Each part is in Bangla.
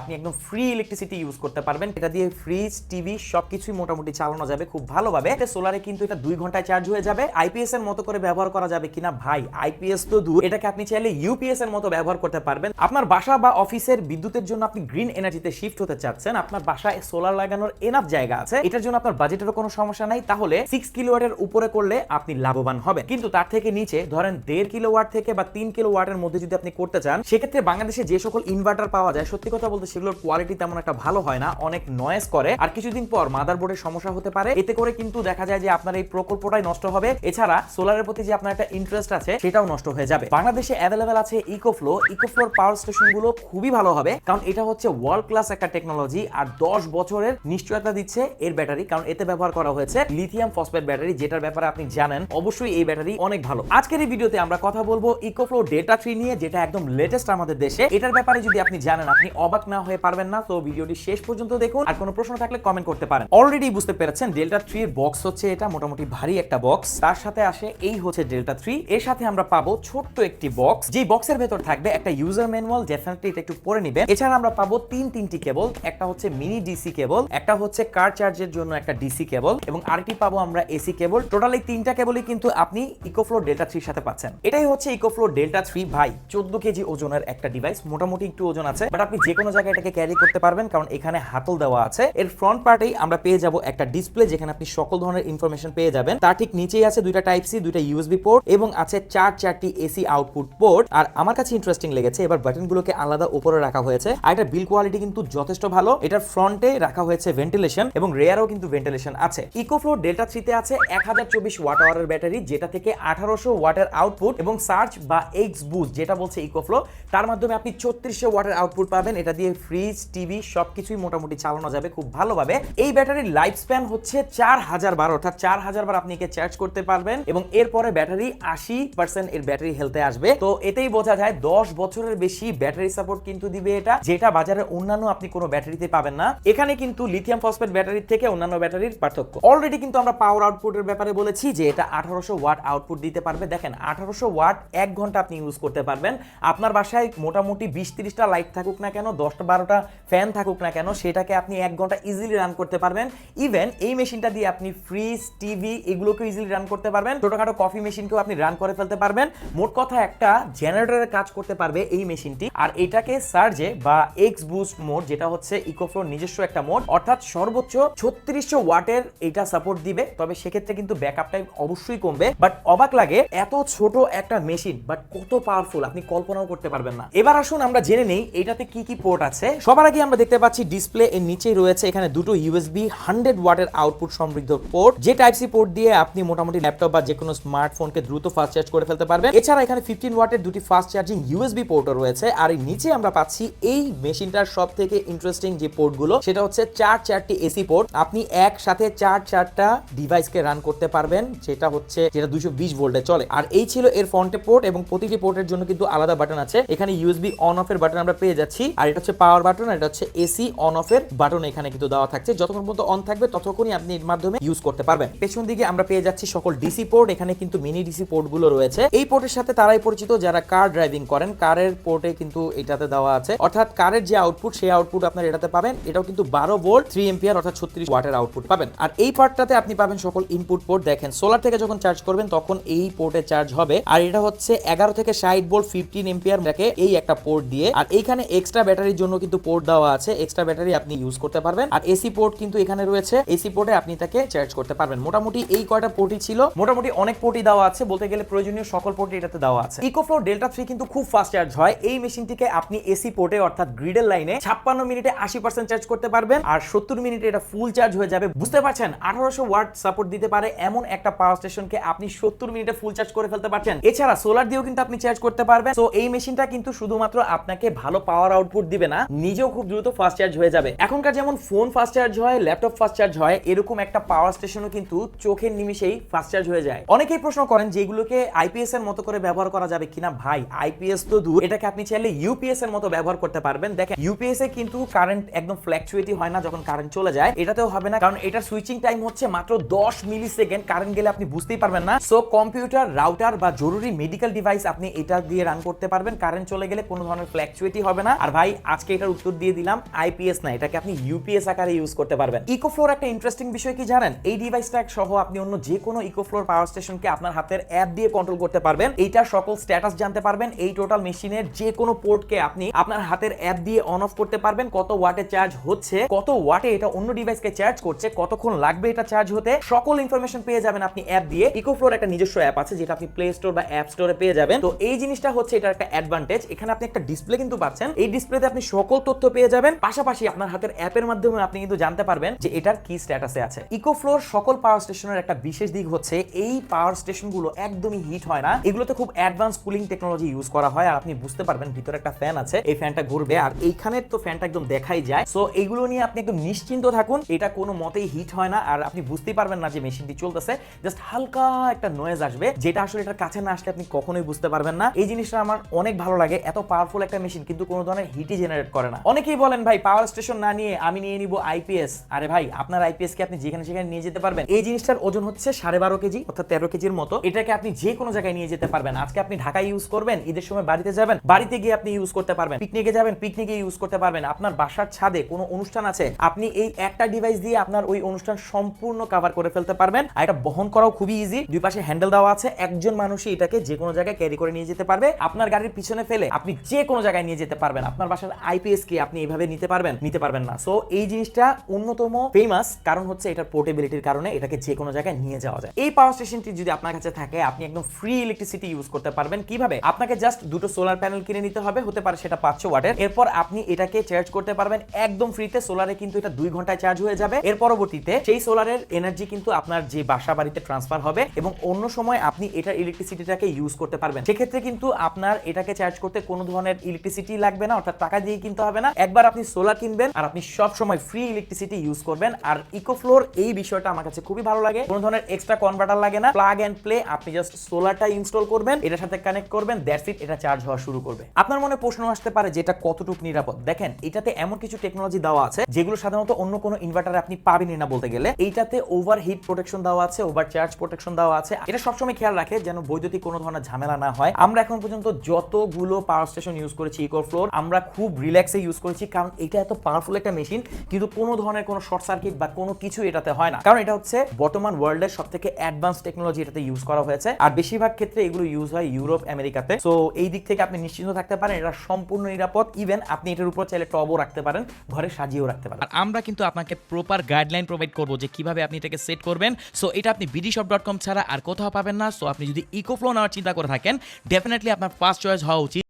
আপনি একদম ফ্রি ইলেকট্রিসিটি ইউজ করতে পারবেন। এটা দিয়ে ফ্রিজ টিভি সবকিছুই মোটামুটি চালানো যাবে খুব ভালোভাবে। এটা সোলারে কিন্তু এটা দুই ঘন্টায় চার্জ হয়ে যাবে। আইপিএস এর মতো করে ব্যবহার করা যাবে কিনা? ভাই আইপিএস তো দূর। এটাকে আপনি চাইলে ইউপিএস এর মতো ব্যবহার করতে পারবেন। আপনার বাসা বা অফিসের বিদ্যুতের জন্য আপনি গ্রিন এনার্জিতে শিফট হতে চাচ্ছেন। আপনার বাসায় সোলার লাগানোর এনাফ জায়গা আছে। এটার জন্য আপনার বাজেটেরও কোনো সমস্যা নাই। তাহলে সিক্স কিলোওয়াটের উপরে করলে আপনি লাভবান হবেন। কিন্তু তার থেকে নিচে ধরেন দেড় কিলোওয়াট থেকে বা তিন কিলোওয়াটের মধ্যে যদি আপনি করতে চান, সেক্ষেত্রে বাংলাদেশে যে সকল ইনভার্টার পাওয়া যায়, সত্যি কথা বলতে সেগুলোর কোয়ালিটি তেমন একটা ভালো হয় না, অনেক নয়েজ করে। আর কিছুদিন পর মাদারবোর্ডের সমস্যা হতে পারে। এতে করে কিন্তু দেখা যায় যে আপনার এই প্রকল্পটাই নষ্ট হবে। এছাড়া সোলারের প্রতি যে আপনার একটা ইন্টারেস্ট আছে, সেটাও নষ্ট হয়ে যাবে। বাংলাদেশে অ্যাভেলেবেল আছে ইকোফ্লো ইকোফ্লোর পাওয়ার স্টেশনগুলো খুবই ভালো হবে। কারণ এটা হচ্ছে ওয়ার্ল্ড ক্লাস একটা টেকনোলজি আর দশ বছরের নিশ্চয়তা দিচ্ছে এর ব্যাটারি কারণ এতে ব্যবহার করা হয়েছে লিথিয়াম ফসফেট ব্যাটারি যেটার ব্যাপারে আপনি জানেন। অবশ্যই এই ব্যাটারি অনেক ভালো। আজকের এই ভিডিওতে আমরা কথা বলব ইকোফ্লো ডেটা থ্রি নিয়ে, যেটা একদম লেটেস্ট আমাদের দেশে। এটার ব্যাপারে যদি আপনি জানেন, আপনি অবাক না হয়ে পারবেন না, তো ভিডিওটি শেষ পর্যন্ত দেখুন। আর কোনো প্রশ্ন থাকলে কমেন্ট করতে পারেন। অলরেডি বুঝতে পেরেছেন ডেল্টা থ্রি এর বক্স হচ্ছে এটা, মোটামুটি ভারী একটা বক্স তার সাথে আসে, এই হচ্ছে ডেল্টা থ্রি এর সাথে আমরা পাবো ছোট্ট একটি বক্স যে বক্সের ভেতর থাকবে একটা ইউজার ম্যানুয়াল ডেফিনেটলি এটা একটু পরে নেবেন। এছাড়া আমরা পাবো তিন, তিনটি কেবল একটা হচ্ছে মিনি ডিসি কেবল একটা হচ্ছে কার চার্জের জন্য একটা ডিসি কেবল এবং আরেকটি পাবো আমরা এসি কেবল টোটাল তিনটা কেবলই কিন্তু আপনি ইকোফ্লো ডেল্টা থ্রির সাথে পাচ্ছেন। এটাই হচ্ছে ইকোফ্লো ডেল্টা থ্রি ভাই, চোদ্দ কেজি ওজনের একটা ডিভাইস মোটামুটি একটু ওজন আছে বাট আপনি যে কোনো জায়গায় এটাকে ক্যারি করতে পারবেন, কারণ এখানে হাতল দেওয়া আছে। এর ফ্রন্ট পার্টেই আমরা পেয়ে যাব একটা ডিসপ্লে যেখানে আপনি সকল ধরনের ইনফরমেশন পেয়ে যাবেন। তার ঠিক নিচেই আছে দুইটা টাইপ সি দুইটা ইউএসবি পোর্ট এবং আছে চার চারটি এসি আউটপুট পোর্ট আর আমার কাছে ইন্টারেস্টিং লেগেছে, এবার বাটনগুলোকে আলাদা উপরে রাখা হয়েছে। আর এটা বিল কোয়ালিটি কিন্তু যথেষ্ট ভালো। এটার ফ্রন্টে রাখা হয়েছে ভেন্টিলেশন এবং রেয়ারও কিন্তু ভেন্টিলেশন আছে। ইকোফ্লো ডেল্টা থ্রিতে আছে এক হাজার চব্বিশ ওয়াট আওয়ারের ব্যাটারি যেটা থেকে আঠারোশো ওয়াটের আউটপুট এবং সার্চ বা এক্স বুস্ট যেটা বলছে ইকোফ্লো তার মাধ্যমে আপনি ছত্রিশশো ওয়াটের আউটপুট পাবেন। এটা দিয়ে ফ্রিজ টিভি সবকিছুই মোটামুটি চালানো যাবে খুব ভালোভাবে। এই ব্যাটারির লাইফ স্প্যান হচ্ছে চার হাজার বার, অর্থাৎ চার হাজার বার আপনি একে চার্জ করতে পারবেন এবং এরপরে ব্যাটারি আশি পার্সেন্ট এর ব্যাটারি হেলতে আসবে। তো এতেই বোঝা যায় দশ বছরের বেশি ব্যাটারি সাপোর্ট কিন্তু দিবে এটা, যেটা বাজারে অন্যান্য আপনি কোনো ব্যাটারিতে পাবেন না। এখানে কিন্তু লিথিয়াম ফসফেট ব্যাটারির থেকে অন্যান্য ব্যাটারির পার্থক্য। অলরেডি কিন্তু আমরা পাওয়ার আউটপুটের ব্যাপারে বলেছি যে এটা আঠারোশো ওয়াট আউটপুট দিতে পারবে। দেখেন, আঠারোশো ওয়াট এক ঘণ্টা আপনি ইউজ করতে পারবেন। আপনার বাসায় মোটামুটি বিশ তিরিশটা লাইট থাকুক না কেন দশটা বারোটা ফ্যান থাকুক না কেন, সেটাকে আপনি এক ঘণ্টা ইজিলি রান করতে পারবেন। ইভেন এই মেশিনটা দিয়ে আপনি ফ্রিজ টিভি এগুলোকে ইজিলি রান করতে পারবেন। ছোটখাটো কফি মেশিনকেও আপনি রান করে ফেলতে পারবেন। মোট কথা একটা জেনারেটরের কাজ করতে পারবে এই মেশিনটি আর এটাকে সার্জে বা এক্স বুস্ট মোড যেটা হচ্ছে ইকোফ্লোর নিজস্ব একটা মোড অর্থাৎ সর্বোচ্চ ছত্রিশশো ওয়াটের এটা সাপোর্ট দিবে। তবে সেক্ষেত্রে কিন্তু ব্যাকআপ টাইম অবশ্যই কমবে। বাট অবাক লাগে, এত ছোট একটা মেশিন বাট কত পাওয়ারফুল আপনি কল্পনাও করতে পারবেন না। এবার আসুন আমরা জেনে নেই, এটাতে কি কি পোর্ট আছে। সবার আগে আমরা দেখতে পাচ্ছি ডিসপ্লে এর নিচেই রয়েছে এখানে দুটো ইউএসবি হান্ড্রেড ওয়াটের আউটপুট সমৃদ্ধ পোর্ট যে টাইপ সি পোর্ট দিয়ে আপনি মোটামুটি ল্যাপটপ বা যে কোনো স্মার্টফোনকে দ্রুত ফাস্ট চার্জ করে ফেলতে পারবেন। এছাড়া এখানে ফিফটিন ওয়াটের দুটি ফাস্ট চার্জিং ইউএসবি পোর্টও রয়েছে। আর এই নিচে আমরা পাচ্ছি এই মেশিনটার সব থেকে ইন্টারেস্টিং যে পোর্টগুলো সেটা হচ্ছে চার চারটি এসি পোর্ট আপনি একসাথে চার চারটা ডিভাইসকে রান করতে পারবেন, যেটা হচ্ছে, যেটা দুইশো বিশ ভোল্টে চলে। আর এই ছিল এর ফ্রন্টে পোর্ট এবং প্রতিটি পোর্টের জন্য কিন্তু আলাদা বাটন আছে। এখানে ইউএসবি অন অফ এর বাটন আমরা পেয়ে যাচ্ছি। আর এটা হচ্ছে পাওয়ার বাটন এটা হচ্ছে এসি অন অফ এর বাটন এখানে কিন্তু দেওয়া থাকছে। যতক্ষণ পর্যন্ত অন থাকবে, ততক্ষণই আপনি এর মাধ্যমে ইউজ করতে পারবেন। পেছন দিকে আমরা পেয়ে যাচ্ছি সকল ডিসি পোর্ট এখানে কিন্তু মিনি ডিসি পোর্টগুলো রয়েছে। এই পোর্টের সাথে তারাই পরিচিত, যারা কার ড্রাইভিং করেন কারের পোর্টে কিন্তু এটাতে দেওয়া আছে। অর্থাৎ কারের যে আউটপুট সেই আউটপুট আপনার এটাতে পাবেন। এটাও কিন্তু বারো ভোল্ট থ্রি এম্পিয়ার অর্থাৎ ছত্রিশ ওয়াটের আউটপুট পাবেন। আর এই পার্টটাতে আপনি পাবেন সকল ইনপুট পোর্ট দেখেন সোলার থেকে যখন চার্জ করবেন, তখন এই পোর্টে চার্জ হবে। আর এটা হচ্ছে এগারো থেকে ষাট ভোল্ট ফিফটিন এম্পিয়ার এই একটা পোর্ট দিয়ে। আর এইখানে এক্সট্রা ব্যাটারির জন্য কিন্তু পোর্ট দেওয়া আছে। এক্সট্রা ব্যাটারি আপনি ইউজ করতে পারবেন। আর এসি পোর্ট কিন্তু এখানে রয়েছে। এসি পোর্টে আপনি তাকে চার্জ করতে পারবেন। মোটামুটি এই কয়টা পোর্টই ছিল। মোটামুটি অনেক পোর্টই দেওয়া আছে। বলতে গেলে প্রয়োজনীয় সকল পোর্টই এটাতে দেওয়া আছে। ইকোফ্লো ডেল্টা থ্রি কিন্তু খুব ফাস্ট চার্জ হয়। এই মেশিনটিকে আপনি এসি পোর্টে অর্থাৎ গ্রিডের লাইনে ছাপ্পান্ন মিনিটে আশি পার্সেন্ট চার্জ করতে পারবেন। আর সত্তর মিনিটে এটা ফুল চার্জ হয়ে যাবে। বুঝতে পারছেন? আঠারোশো ওয়াট সাপোর্ট দিতে পারে এমন একটা পাওয়ার স্টেশনকে আপনি সত্তর মিনিটে ফুল চার্জ করে ফেলতে পারছেন। এছাড়া সোলার দিয়েও কিন্তু আপনি চার্জ করতে পারবেন। তো এই মেশিনটা কিন্তু শুধুমাত্র আপনাকে ভালো পাওয়ার আউটপুট দিবে। না, নিজেও খুব দ্রুত ফাস্ট চার্জ হয়ে যাবে। এখনকার যেমন ফোন ফাস্ট চার্জ হয় ল্যাপটপ ফাস্ট চার্জ হয়, এরকম একটা পাওয়ার স্টেশনও কিন্তু চোখের নিমিশেই ফাস্ট চার্জ হয়ে যায়। অনেকেই প্রশ্ন করেন যে এগুলোকে আইপিএস এর মতো করে ব্যবহার করা যাবে কিনা? ভাই আইপিএস তো দূর। এটাকে আপনি চাইলে ইউপিএস এর মতো ব্যবহার করতে পারবেন। দেখেন ইউপিএস এ কিন্তু কারেন্ট একদম ফ্ল্যাকচুয়েটই হয় না যখন কারেন্ট চলে যায়। এটাতেও হবে না, কারণ এটার সুইচিং টাইম হচ্ছে মাত্র দশ মিলি সেকেন্ড কারেন্ট গেলে আপনি বুঝতেই পারবেন না। সো কম্পিউটার রাউটার বা জরুরি মেডিকেল ডিভাইস আপনি এটা দিয়ে রান করতে পারবেন। কারেন্ট চলে গেলে কোনো ধরনের ফ্ল্যাকচুয়েটই হবে না। আর ভাই আজকে এটার উত্তর দিয়ে দিলাম আইপিএস না, এটাকে আপনি ইউপিএস আকারে ইউজ করতে পারবেন। ইকোফ্লোর একটা ইন্টারেস্টিং বিষয় কি জানেন? এই ডিভাইসটা সহ আপনি অন্য যে কোনো ইকোফ্লোর পাওয়ার স্টেশনকে আপনার হাতের অ্যাপ দিয়ে কন্ট্রোল করতে পারবেন। এইটার সকল স্ট্যাটাস জানতে পারবেন। এই টোটাল মেশিনের যে কোনো পোর্টকে আপনি আপনার হাতের অ্যাপ দিয়ে অন অফ করতে পারবেন। কত ওয়াটে চার্জ হচ্ছে, কত ওয়াটে এটা অন্য ডিভাইসকে চার্জ করছে, কতক্ষণ লাগবে এটা চার্জ হতে, সকল ইনফরমেশন পেয়ে যাবেন আপনি অ্যাপ দিয়ে। ইকোফ্লোর একটা নিজস্ব অ্যাপ আছে, যেটা আপনি প্লে স্টোর বা অ্যাপ স্টোরে পেয়ে যাবেন। তো এই জিনিসটা হচ্ছে এটা একটা অ্যাডভান্টেজ এখানে আপনি একটা ডিসপ্লে কিন্তু পাচ্ছেন। এই ডিসপ্লেতে আপনি সকল তথ্য পেয়ে যাবেন। পাশাপাশি আপনার হাতের অ্যাপের মাধ্যমে আপনি কিন্তু জানতে পারবেন যে এটার কি স্ট্যাটাসে আছে। ইকোফ্লোর সকল পাওয়ার স্টেশনের একটা বিশেষ দিক হচ্ছে, এই পাওয়ার স্টেশনগুলো একদমই হিট হয় না। এগুলোতে খুব অ্যাডভান্স কুলিং টেকনোলজি ইউজ করা হয়। আর আপনি বুঝতে পারবেন ভিতরে একটা ফ্যান আছে, এই ফ্যানটা ঘুরবে। আর এইখানে তো ফ্যানটা একদম দেখাই যায়। সো এইগুলো নিয়ে আপনি একদম নিশ্চিন্ত থাকুন, এটা কোনো মতেই হিট হয় না। আর আপনি বুঝতেই পারবেন না যে মেশিনটি চলতেছে। জাস্ট হালকা একটা নয়েজ আসবে, যেটা আসলে এটার কাছে না আসলে আপনি কখনোই বুঝতে পারবেন না। এই জিনিসটা আমার অনেক ভালো লাগে। এত পাওয়ারফুল একটা মেশিন কিন্তু কোনো ধরনের হিটই জেনারেট করে না। অনেকেই বলেন, ভাই পাওয়ার স্টেশন না নিয়ে আমি নিয়ে নিব আইপিএস আরে ভাই, আপনার আইপিএস কে আপনি যেখানে সেখানে নিয়ে যেতে পারবেন? এই জিনিসটার ওজন হচ্ছে সাড়ে বারো কেজি, অর্থাৎ তেরো কেজির মতো। এটাকে আপনি যে কোনো জায়গায় নিয়ে যেতে পারবেন। আজকে আপনি ঢাকায় ইউজ করবেন, ঈদের সময় বাড়িতে যাবেন, বাড়িতে গিয়ে আপনি ইউজ করতে পারবেন। পিকনিকে যাবেন পিকনিকে ইউজ করতে পারবেন। আপনার বাসার ছাদে কোনো অনুষ্ঠান আছে, আপনি এই একটা ডিভাইস দিয়ে আপনার ওই অনুষ্ঠান সম্পূর্ণ কভার করে ফেলতে পারবেন। আর এটা বহন করাও খুবই ইজি দুই পাশে হ্যান্ডেল দেওয়া আছে। একজন মানুষই এটাকে যে কোনো জায়গায় ক্যারি করে নিয়ে যেতে পারবে। আপনার গাড়ির পিছনে ফেলে আপনি যে কোনো জায়গায় নিয়ে যেতে পারবেন। আপনার বাসার আইপিএস কে আপনি এইভাবে নিতে পারবেন? নিতে পারবেন না। সো এই জিনিসটা অন্যতম ফেমাস কারণ হচ্ছে এটার পোর্টেবিলিটির কারণে এটাকে যে কোনো জায়গায় নিয়ে যাওয়া যায়। এই পাওয়ার স্টেশনটি যদি আপনার কাছে থাকে, আপনি একদম ফ্রি ইলেকট্রিসিটি ইউজ করতে পারবেন। কীভাবে? আপনাকে জাস্ট দুটো সোলার প্যানেল কিনে নিতে হবে। হতে পারে সেটা পাঁচশো ওয়াটের। এরপর আপনি এটাকে চার্জ করতে পারবেন একদম ফ্রিতে সোলারে কিন্তু এটা দুই ঘন্টায় চার্জ হয়ে যাবে। এর পরবর্তীতে সেই সোলারের এনার্জি কিন্তু আপনার যে বাসা বাড়িতে ট্রান্সফার হবে এবং অন্য সময় আপনি এটার ইলেকট্রিসিটিটাকে ইউজ করতে পারবেন। সেক্ষেত্রে কিন্তু আপনার এটাকে চার্জ করতে কোনো ধরনের ইলেকট্রিসিটি লাগবে না। অর্থাৎ টাকা দিয়ে কিনতে হবে না। একবার আপনি সোলার কিনবেন আর আপনি সব সময় ফ্রি ইলেকট্রিসিটি ইউজ করবেন। আর ইকোফ্লোর এই বিষয়টা আমার কাছে খুবই ভালো লাগে। কোনো ধরনের এক্সট্রা কনভার্টার লাগে না। প্লাগ এন্ড প্লে আপনি জাস্ট সোলারটা ইনস্টল করবেন, এটার সাথে কানেক্ট করবেন দ্যাটস ইট এটা চার্জ হওয়া শুরু করবে। আপনার মনে প্রশ্ন আসতে পারে যে এটা কতটুকু নিরাপদ? দেখেন, এটাতে এমন কিছু টেকনোলজি দেওয়া আছে, যেগুলো সাধারণত অন্য কোনো ইনভার্টারে আপনি পাবেনই না বলতে গেলে। এইটাতে ওভার হিট প্রোটেকশন দেওয়া আছে ওভার চার্জ প্রোটেকশন দেওয়া আছে। এটা সবসময় খেয়াল রাখে যেন বৈদ্যুতিক কোনো ধরনের ঝামেলা না হয়। আমরা এখন পর্যন্ত যতগুলো পাওয়ার স্টেশন ইউজ করেছি ইকো ফ্লোর আমরা খুব রিল্যাক্সে ইউজ করেছি, কারণ এটা এত পাওয়ারফুল একটা মেশিন কিন্তু কোনো ধরনের কোনো শর্ট সার্কিট বা কোনো কিছু এটাতে হয় না। কারণ এটা হচ্ছে বর্তমান ওয়ার্ল্ডের সব থেকে অ্যাডভান্স টেকনোলজি এটাতে ইউজ করা হয়েছে। আর বেশিরভাগ ক্ষেত্রে এগুলো ইউজ হয় ইউরোপ, আমেরিকাতে। সো এই দিক থেকে আপনি নিশ্চিন্ত থাকতে পারেন, এটা সম্পূর্ণ নিরাপদ। ইভেন আপনি এটার উপর চাইলে টবও রাখতে পারেন, ঘরে সাজিয়েও রাখতে পারেন। আর আমরা কিন্তু আপনাকে প্রপার গাইডলাইন প্রোভাইড করব যে কীভাবে আপনি এটাকে সেট করবেন। সো এটা আপনি বিডিশপ ডট কম ছাড়া আর কোথাও পাবেন না। সো আপনি যদি ইকোফ্লো নেওয়ার চিন্তা করে থাকেন ডেফিনেটলি আপনার ফার্স্ট চয়েস হওয়া উচিত।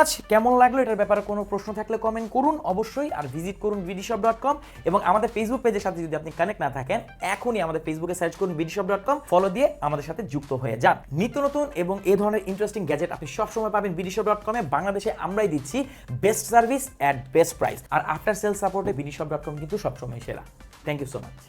আজ কেমন লাগল এটার ব্যাপারে কোনো প্রশ্ন থাকলে কমেন্ট করুন অবশ্যই, আর ভিজিট করুন বিডিশপ ডট কম এবং আমাদের ফেসবুক পেজের সাথে যদি আপনি কানেক্ট না থাকেন, এখনই আমাদের ফেসবুকে সার্চ করুন বিডিশপ ডট কম ফলো দিয়ে আমাদের সাথে যুক্ত হয়ে যান। নিত্য নতুন এবং এই ধরনের ইন্টারেস্টিং গ্যাজেট আপনি সবসময় পাবেন বিডিশপ ডট কমে বাংলাদেশে আমরাই দিচ্ছি best service at best price R after sale সাপোর্টে বিডিশপ ডট কম কিন্তু সবসময় সেরা। Thank you so much